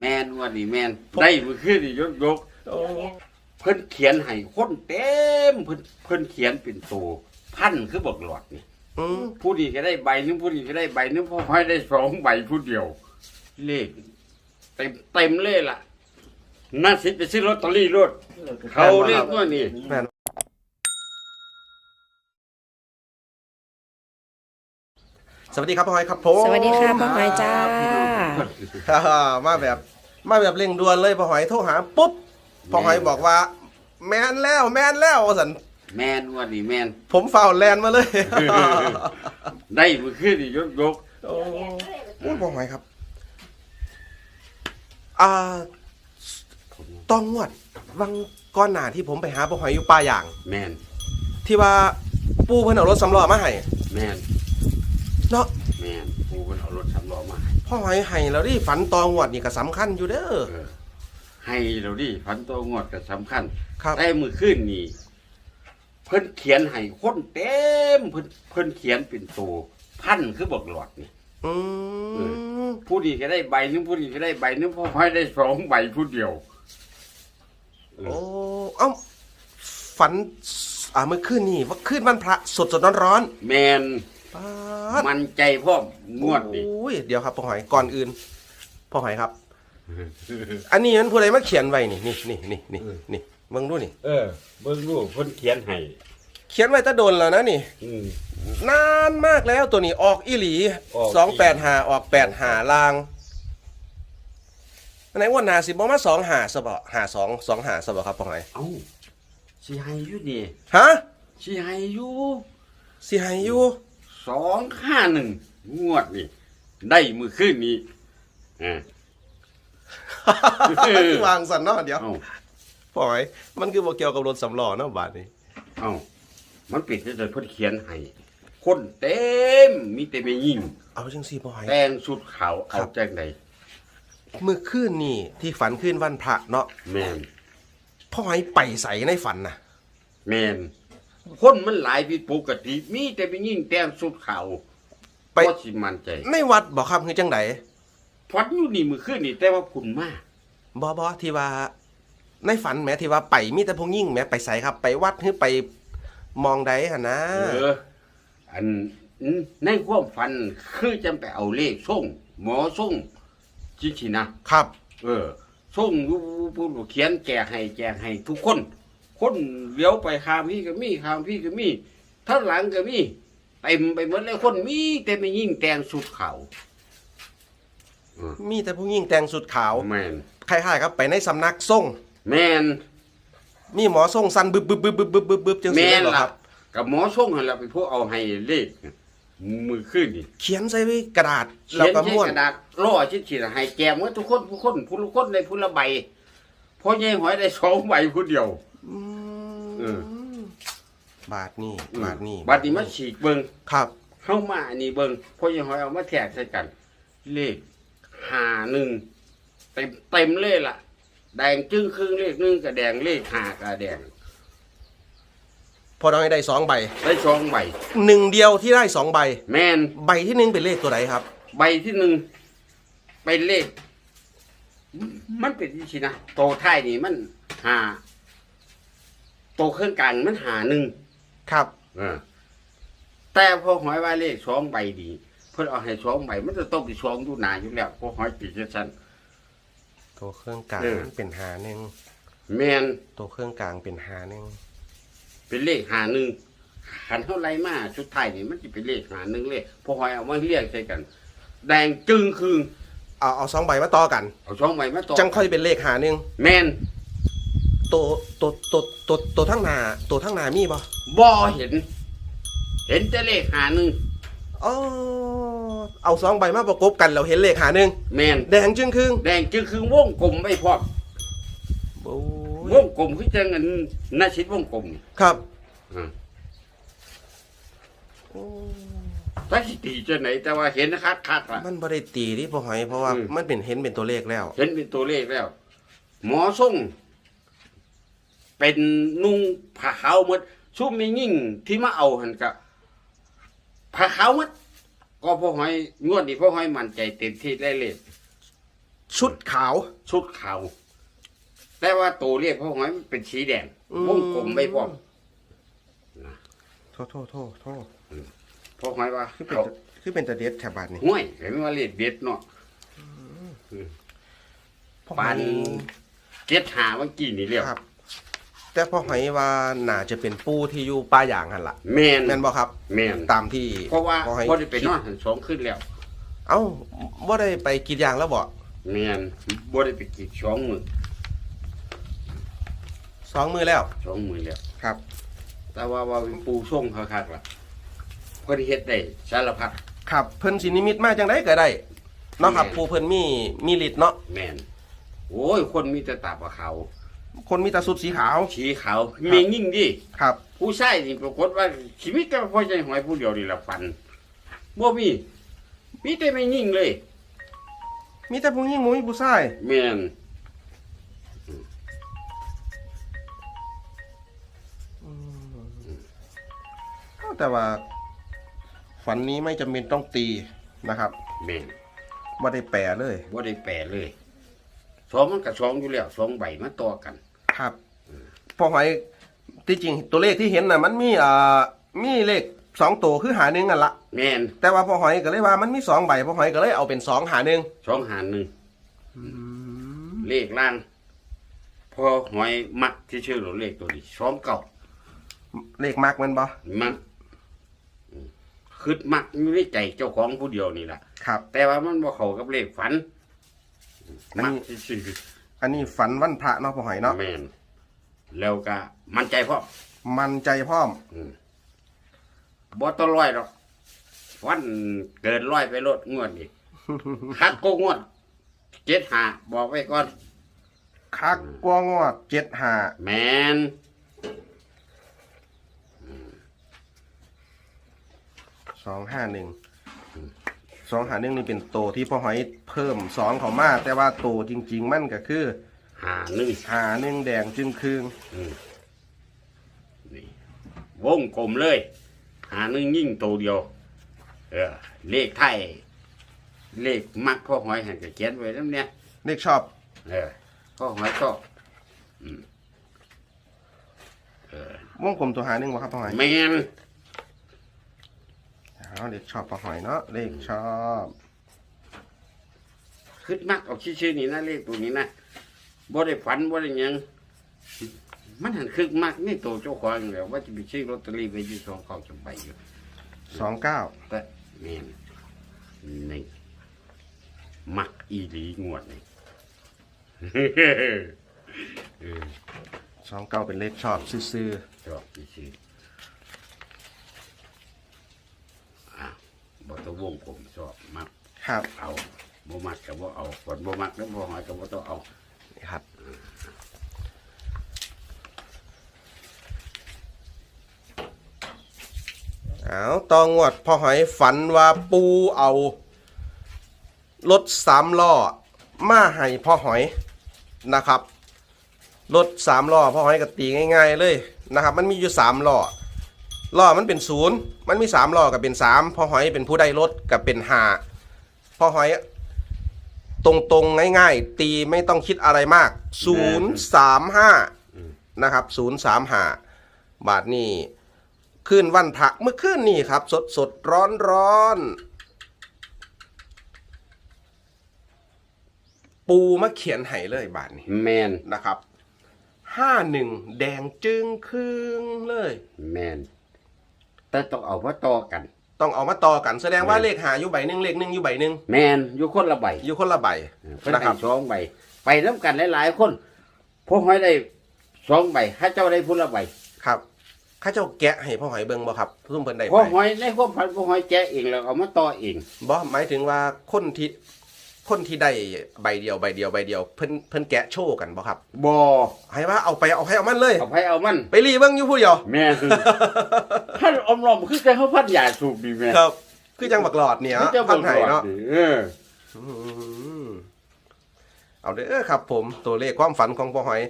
แมนงวันนี้แมนได้มือขึ้นนี่ยกยกโอ้เพิ่นเขียนให้คนเต็มเพิ่นเพิ่นเขียนเป็นตัวพันคือบอกหลอดนี่อืมผู้นี้ก็ได้ใบหนึงผู้นี้ก็ได้ใบหนึงเพราะให้ได้สองใบผู้เดียว เลขเต็มเต็มเลยล่ะน่าสิไปซื้อลอตเตอรี่รถเขาเรียกว่านี่ แม่น วัสดีครับพ่อหอยครับผมสวัสดีค่ะพ่อหอยจ้าฮ่ามาแบบมาแบบเร่งด่วนเลยพ่อหอยโทรหาปุ๊บพ่อหอยบอกว่า แมนแล้วแมนแล้วว่าสันแมนงวันนี้แมนผมฝ่าวแลนมาเลย ได้มือขึ้นนี่ยกยกโอ้โอ้ยพ่อหอยครับ อ่าต้องงวดวังก้อนหนาที่ผมไปหาพ่อหอยอยู่ป่าอย่าง แมนที่ว่าปูเพิ่นเอารถสำล้อมาให้แมน เนาะแมนผู้คนเอารถสำล้อมาให้พ่อหอยให้แล้วดิฝันตองวดนี่ก็สำคัญอยู่เด้อ เออให้เราดิพันตัวงวดก็สำคัญครับได้มือขึ้นนี่เพิ่นเขียนให้คนเต็มเพิ่นเพิ่นเขียนเป็นตัวพันคือบอกหลอดนี่ อืมผู้นี้ก็ได้ใบหนึงผู้นี้ก็ได้ใบหนึงเพราะให้ได้สองใบผู้เดียว เอโอ้อเอ้าฝันอ่าเมื่อคืนนี่ว่าคืนวันพระสดสดร้อนร้อนแมนๆ ป๊าดมันใจพ่อมงวดนี่โอ้ยเดี๋ยวครับพ่อหอยก่อนอื่นพ่อหอยครับ อันนี้มันผู้ใดมาเขียนไว้นี่นี่นี่นี่นี่นี่เบิ่งดูนี่ เออเบิ่งดูเพิ่นเขียนให้เขียนไว้แตะโดนแล้วนะนี่ อืม นานมากแล้วตัวนี้ออกอีหลีออกสองแปดหาออกแปดหาลางอันไหนว่านาสิบอมาสองหาสบหาสองสองหาสบครับพ่อหอยเอ้าสิให้อยู่นี่ฮะ สิให้อยู่สิให้อยู่ สองห้าหนึ่งงวดนี่ได้มือขึ้นนี้อ่า วางสันเนาะเดี๋ยวเอ้าพ่อหอยมันคือบ่เกี่ยวกับรถสำล้อเนาะบาทนี้เอ้ามันปิดจะเพิ่นเขียนให้คนเต็มมีแต่ไม่ยิ่ง เอาจังซี่พ่อหอยแต่งสุดขาวครัเอาบจังใดเมื่อคืนนี่ที่ฝันคืนวันพระเนาะแมนพ่อหอยไปใส่ในฝันน่ะ แมน คนมันหลายผิดปกติ มีแต่ไม่ยิ่งแต่งสุดขาวไปก็สิมันใจในวัดบอกครับคือจังไดฟันอยู่นี่มือขึ้นนี่แต่ว่าคุณมากบอบอที่ว่า ในฝันแหมที่ว่าไปมีแต่พงยิ่งแหมไปใส่ครับ ไปวัดหรือไปมองใดหนนะเอออันในความฝันคือจำไปเอาเลขส่งหมอส่งจริงๆนะครับ เออส่งอยู่ผู้เขียนแจกให้แจกให้ทุกคน คนเลี้ยวไปข้ามพี่ก็มีข้ามพี่ก็มีท่างหลังก็มีเต็มไปหมดเลยคนมีแต่ไม่ยิ่งแต่งสุดขาวมีแต่พงยิ่งแต่งสุดขาวแมนคล้ายๆครับไปในสำนักส่งแมนมีหมอส่งสันบึบบึบบึบบึบบึบบึบบึบจังแมสินแม่นบ่ล่ะครับ กับหมอส่งให้เราไปพวกเอาให้เลขมือขึ้นนี่เขียนใส่ไว้กระดาษเขีแล้วยนก็ใช้ม้วนกระดาษล่อชิ้นฉีดให้แจมว่าทุกคนทุกคนผู้ละคนในผู้ละใบเพราะยัยหอยได้สองใบผู้เดียว อืเออ มบาทนี่บาทนี่บัดนี้มาฉีกเบิงครับ เข้ามาอันนี้เบิงเพราะยังหอยเอามาแทกใส่กัน เลขหาหนึ่งเต็มเต็มเลยล่ะ แดงจึ้งครึ่งเลขหนึ่งกับแดงเลขหากับแดงพอน้อยได้สองใบได้สองใบหนึ่งเดียวที่ได้สองใบ แมนใบที่หนึ่งเป็นเลขตัวไหนครับ ใบที่หนึ่งเป็นเลข มันเป็นที่ชินะโตท้ายนี่มันหา โตเครื่องกลางมันหาหนึ่งครับ เออแต่พอหอยว่าเลขสองใบดีเพื่อเอาให้สองใบมันจะต้องไปสองดูหนาอยู่แล้วพอหอยปีกชัน ตัวเครื่องกลางเออ เป็นหาหนึ่งแมนตัวเครื่องกลางเป็นหาหนึ่งเป็นเลขหาหนึ่งขันเท่าไรมาชุดไทยนี่มันจะเป็นเลขหาหนึ่งเลขพอหอยเอามาเรียกใส่กัน แดงจึงคืงเอาเอาสองใบมาต่อกัน เอาสองใบมาต่อจังค่อยเป็นเลขหาหนึ่งแมน ตัวตัวตัวตัวตัวทั้งหนาตัวทั้งหนามีบ่บ่เห็น เห็นแต่เลขหาหนึ่งอ๋อเอาสองใบมาประกบกันเราเห็นเลขหาหนึ่งแมนแดงจึงครึ่งแดงจึงคืงวงกลมไม่พร้อมโอ้วยงกลมคือจังอันนาชิดวงกลมนี่ครับอ่าโอ้ถ้าสิตีจะไหนแต่ว่าเห็นนะครับคักละมันบ่ได้ตีที่พอหอยเพราะว่าอืมมันเป็นเห็นเป็นตัวเลขแล้ว เห็นเป็นตัวเลขแล้ว หมอส่ง เป็นนุ่งผ้าขาวหมดซุ่มมียิ่งที่มาเอาหันกับผ้าขาวหมดก็พ่อหอยงวดนี้พ่อหอยมั่นใจเต็มที่ได้เลยชุดขาวชุดขาวแต่ว่าตัวเรียกพ่อหอยมันเป็นสีแดงอืมวงกลมไม่พร้อมโทษโทษโทษโทษพ่อหอยว่าคือเป็นเขาตะคือเป็นตะเด็ดแถบบาดนี่ห้วยเห็นว่าเรียกเบ็ดเนาะ พ่อหปาอนยเจ็ดหาเมื่อกี้นี่เรียกครับ แต่พ่อหอยว่าน่าจะเป็นปูที่อยู่ป่าอย่างหันละแมนแม่นบ่ครับแมนตามที่เพราะว่าพ่อหอยพอได้ไปนอนหันสองขึ้นแล้ว เอ้าบ่ได้ไปกรีดยางแล้วบ่แมนบ่ได้ไปกรีดสองมือสองมือแล้วสองมือแล้วครับ แต่ว่าว่าเป็นปูส่งคักๆล่ะเพิ่นเฮ็ดได้สารพัดครับเพิ่นสินิมิตมาจังไดก็ได้เนาะครับแม่นปูเพิ่นมีมีฤทธิ์เนาะแมนโอ้ยคนมีแต่ตาปลาขาว คนมีแตาสุดสีขาว สีขาวมียิ่งดิครับ ผู้ชายนี่ปรากฏว่าชีวิตก็พอใจหอยผู้เดียวนี่ละปันบ่มีมีแต่ไม่ยิ่งเลย มีแต่ผู้หญิงบ่มีผู้ชายแม่นแต่ว่า ฝันนี้ไม่จำเป็นต้องตีนะครับแม่นบ่ได้แปลเลยบ่ได้แปลเลยสองมันก็สองอยู่แล้วสองใบมาต่อกัน ครับพอหอยที่จริงตัวเลขที่เห็นน่ะ มันมีอ่ามีเลขสองตัวคือหาหนึ่งนั่นละแม่นแต่ว่าพอหอยก็เลยว่ามันมีสองใบพอหอยก็เลยเอาเป็นสองหาหนึ่งสองหารหนึ่งเลขล่างพอหอยมักที่ชื่อเราเลขตัวนี้สองเก่าเลขมักมันบ่มักอืมคือมักอยู่ในใจเจ้าของผู้เดียวนี่แหละครับ แต่ว่ามันบ่เข้ากับเลขฝันอันมักนี้ที่ชื่อ อันนี้ฝันวันพระเนาะพอหอยเนาะแม่นแล้วก็มั่นใจพ่อมันใจพร้อม อืมบ่ต้องร้อยหรอกวันเกินร้อยไปรถงวดนี่คักโกงวดเจ็ดหาบอกไว้ก่อน คักกวางวดเจ็ดหาแมนสองห้าหนึ่ง สองหาหนึ่งนี่เป็นโตวที่พอหอยเพิ่มสองเขามาแต่ว่าโตวจริง ๆ มันก็คือหาหนึ่งหาหนึ่งแดงจึงคืงอืมนี่วงกลมเลย หาหนึ่งยิ่งตัวเดียว เออ เลขไทยเลขมักพ่อหอยหันก็เขียนไว้แล้วเนี่ย เลขชอบเออพ่อหอยชอบอืมเออวงกลมตัวหาหนึ่งบ่ครับพอหอย แมน เอาเลขชอบพอหอยเนาะเลขชอบขึ้นมักเอาชื่อๆนี่นะเลขตัวนี้นะบ่ได้ฝันบ่ได้หยังมันหันคึกมักนี่ตัวเจ้าของแล้วว่าจะไปซื้อลอตเตอรี่ไปอยู่สองเขาจะไปอยู่สองเก้าแต่แม่นนี่มักอีหลีงวดนี่เออสองเก้าเป็นเลขชอบซื่อชอบที่ซื้ออะบ่ต้อง วงผมชอบมักๆครับเอาบ่มักก็บ่เอาคนบ่มักแล้วบ่หอยก็บ่ต้องเอานี่ครับ เอาตองวดพ่อหอยฝันว่าปูเอารถสามล้อมาให้พ่อหอยนะครับรถสามล้อพ่อหอยก็ตีง่าย ๆ เลยนะครับ มันมีอยู่สามล้อ ล้อมันเป็นศูนย์มันมีสามล้อกับเป็นสามพ่อหอยเป็นผู้ได้รถกับเป็นห้าพ่อหอยตรงๆง่าย ๆ ตีไม่ต้องคิดอะไรมาก035นะครับ035บาทนี่ขึ้นวันพระเมื่อคืนนี่ครับ สดสดร้อนร้อนๆปูมาเขียนให้เลยบาทนี้แมนนะครับ51แดงจึงครึ่งเลย แมน แต่ต้องเอาว่าต่อกัน ต้องเอามาต่อกันแสดงว่าแม่นเลขหาอยู่ใบหนึ่งเลขหนึ่งอยู่ใบหนึ่งแมนอยู่คนละใบอยู่คนละใบเพิ่นนะคให้รับ สองใบ ไปน้ำกันหลายๆคนพวกหอยได้สองใบข้าเจ้าได้พุ่ละใบครับข้าเจ้าแกะให้พ่อหอยเบิงบ่ครับทุ่มเพิ่นได้พวไปกหอยในความฝันพวกหอยแกะเองแล้วเอามาต่อเองบ่หมายถึงว่าคนที่ คนที่ได้ใบเดียวใบเดียวใบเดียวเพิ่นเพิ่นแกะโชว์กันบ่ครับบ่ให้ว่าเอาไปเอาให้เอามันเลย เอาไปเอามัน ไปรีเบิ่งอยู่ผู้เดียวแม่นท่านอมรอมคือแต่เขาพัดยาสูบดีแม่ครับ คือจังบักหลอดเนี่ยเขาจะพับันงไห้เนาะเอออืมเอาเด้อครับ ผมตัวเลขความฝันของพ่อหอย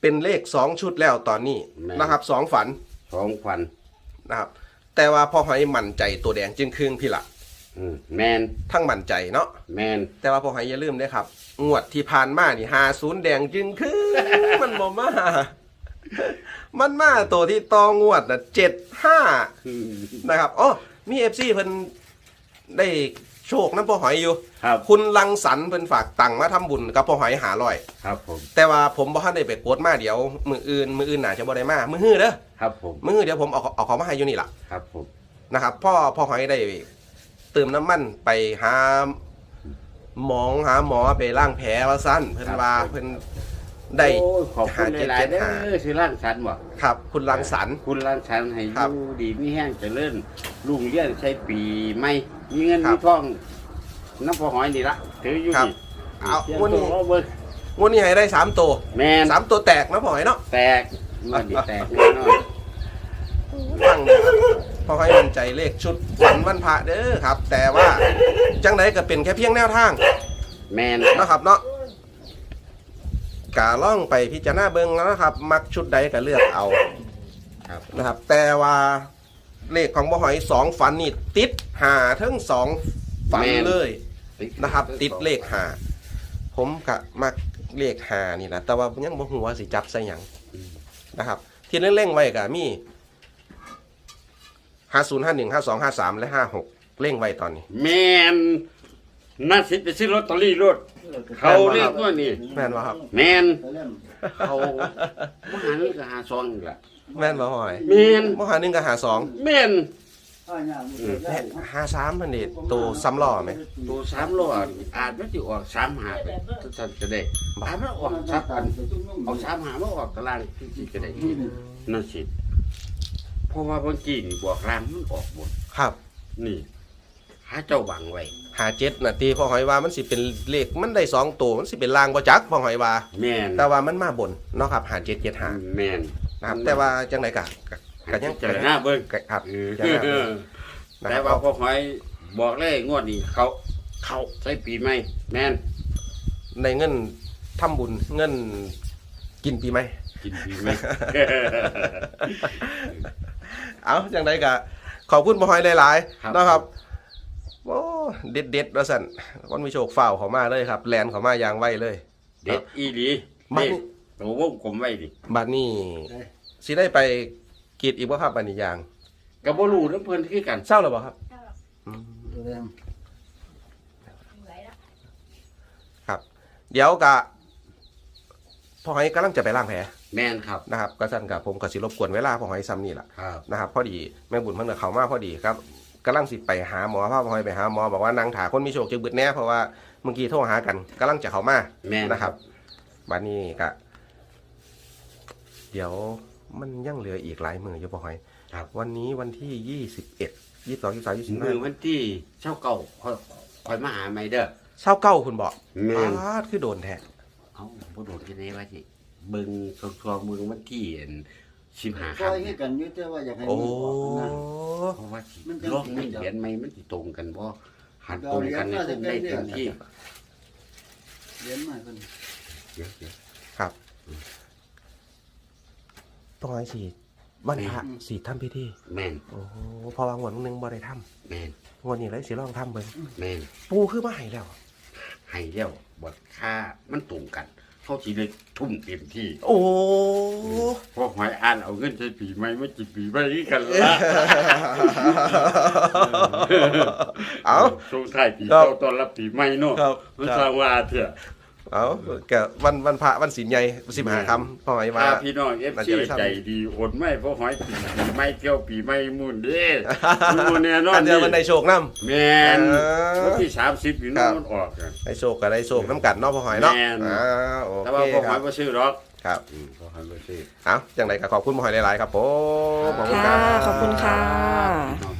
เป็นเลขสองชุดแล้วตอนนี้นะครับสองฝันสองฝันนะครับ แต่ว่าพ่อหอยมั่นใจตัวแดงจึงครึ่งพี่ละ อืมแมนทั้งมั่นใจเนาะแมนแต่ว่าพอหอยอย่าลืมเด้อครับ งวดที่ผ่านมานี่หาศูนย์แดงจึงคือ มันบ่มา มันมาตัวที่ตองวดน่ะเจ็ดห้านะครับอ๋อมีเอฟซีเพิ่นได้โชคน้ำพอหอยอยู่ ครับคุณลังสรรค์เพิ่นฝากตังค์มาทำบุญกับพอหอยหาร้อย ครับผมแต่ว่าผมบ่ทันได้ไปกดมาเดี๋ยว มืออื่นมืออื่นน่าจะบ่ได้มามือฮื้อเด้อครับผมมือฮื้อเดี๋ยวผมเอาเอาของมาให้อยู่นี่ล่ะครับผมนะครับพ่อพ่อหอยได้เติมน้ำมันไปหาหมองหาหมอไปล้างแผลว่าสั้นเพิ่นว่าเพิ่นได้โอ้ยขอบคุณหาเจ็ดหลายเจ็ดๆเด้หาอสิร่างสรรค์บ่ครับ คุณลังสรรค์ คุณร่างสรรค์ให้อครับยู่ดีมีแห้งเจริญลุงเลี้ยงใช้ปีใหม่มีเงินครัมีบทองน้ำพอหอยนี่ละถืออยู่ครับนี่เอาเตรียมวันนี้ ตัวเอาเบิ่งงวดนี้ให้ได้สามตัวแมนสามตัวแตกนะพ่อหอยเนาะแตกมันนี่แตกแน่นอน ฟังเนี่ยครับ พ่อหอยมั่นใจเลขชุดฝันวันพระเด้อครับ แต่ว่าจังไดก็เป็นแค่เพียงแนวทางแมนนะครับเนาะกาล่องไปพิจารณาเบิ่งแล้วนะครับ มักชุดใดก็เลือกเอาครับนะครับ แต่ว่าเลขของบ่หอยสองฝันนี่ติดหาทั้งสองฝันเลยนะครับ ติดเลขหาผมกะมักเลขหานี่แหละแต่ว่ายังบ่ฮู้ว่าสิจับใส่หยังนะครับ ที่เล่งๆไว้ก็มี 50 51 52 53และ56เล่งไว้ตอนนี้ แมนน่าสิไปซื้อลอตเตอรี่รถเขาเรียกว่านี่ แม่นบ่ครับ แมนเขามหานี่ก็หาซองอีกละแม่นบ่หอยแมนบ่หาหนึ่งกับหาสองแมนแม่หาสามพันนี่ตัวซ้ำล้อไหมตัวสามล้ออาจมันจะออกสามหาไปท่านจะได้อาจมันออกสักอันเอาสามหามาออกตารางที่จะได้นั่นสิ เพราะว่าบางทีนี่บอกรางมันออกหมดครับ นี่ หาเจ้าบังไว้ หาเจ็ดน่ะตีพ่อหอยว่ามันสิเป็นเลขมันได้สองตัวมันสิเป็นลางบ่จักพ่อหอยว่า แมนแต่ว่ามันมาบนเนาะครับหาเจ็ดเจ็ดหาแมนนะครับแต่ว่าจังไดกะกะกะยังเจอหน้าเบิ้งกะครับเออจังหน้าเบิ่งนะแต่ครับว่าพ่อหอยบอกเลยงวดนี้เขา เขาใช้ปีใหม่แมนในเงินทำบุญเงินกินปีไหม กินปีใหม่ เอาจังไดกะขอบคุณพ่อหอยหลายครับๆนะครับโอ้เด็ดเด็ดๆว่าสั่นวันมีโชคฝ่าวเขามาเลยครับ แลนเขามาอย่างไวเลย เด็ดอีหลีมันนี่ตัววงกลมไว้ดิบัดนี้สิได้ไปกรีดอีกว่าครับบัดนี้อย่างกับ่รู้น้ำเพิ่นคือกันเศร้าหรือเปล่าครับอืมครับ เดี๋ยวกะ พ่อหอยกำลังจะไปล้างแผลแม่นครับนะครับก็สั่นกับผมก็สิรบกวนเวลาพ่อหอยซ้ำนี่แหละครับนะครับพอดีแม่บุญเพิ่นก็เข้ามาพอดีครับกำลังสิไปหาหมอพาพ่อหอยไปหาหมอบอกว่านางถาคนมีโชคจึงบึดแน่เพราะว่าเมื่อกี้โทรหากันกำลังจะเข้ามาแม่นนะครับบัดนี้ก็เดี๋ยวมันยังเหลืออีกหลายมืออยู่พ่อหอย ครับวันนี้วันที่ยี่สิบเอ็ดยี่สิบสองยี่สิบสามยี่สิบมืห้าอวันที่เช้าเก่าคอยคอยมาหาใหม่เด้อเศร้าเก้าคุณบอกแม่น ปาดคือโดนแท้เอ้า บ่โดนที่ไหนว่าสิเบิ่งทองทองเบิ่งวันที่15คครัอบยให้กันอยู่แต่ว่าอยากให้โอ้มันออกนะ เพราะว่าสิมันจะลองมันเหรียญใหม่มันสิตรงกันบ่หันเราตรงเรียนกันเนี่ยมาคงได้จากเต็มเดือนที่เรียนมาคนเดี๋ยวเดี๋ยว ครับพ่อหอยสีวันพระสีทำพิธีแม่นโอ้โหเพอวางวันหนึงบ่ได้ทแม่นำงวันนี้เลยสิลองทำเบิ่งแม่นปูคือมาให้แล้วให้แล้วบ่ค่ามันตรงกัน เขาสิเลยทุ่มเต็มที่โอ้พวกหอยอ่านเอาเงินใช้ปีใหม่มาจิปีใหม่กันละเอา ช่วงท้ายปีครับเก่าตอนรับปีใหม่เนาะครับ มันสร้างว่าเถอะ เอาแกวันวันพระวันศีลใหญ่สิบหาคำพ่อหอยว่าถ้าพี่น้องเอฟน่าซีจะได้ทำใจดีโอนไม่พวกหอยปีใหม่เที่ยวปีใหม่มุ่นเด้มันบ่แน่นออันนเดียวมันได้โชคน้แม่นเออวันที่30พี่น้องมันออกกันำได้โชคก็ได้โชคน้ำกันเนาะพ่อหอยเนาะแม่นอ่าโอแต่เคว่าพวกคหอรัยบบ่ซื้อหรอกครับอืมพวกหอยบ่ซื้อเอาอย่างไรก็ขอบคุณพ่อหอยหลายๆครับผมขอบคุณคค่ะรับขอบคุณค่ะพี่น้อง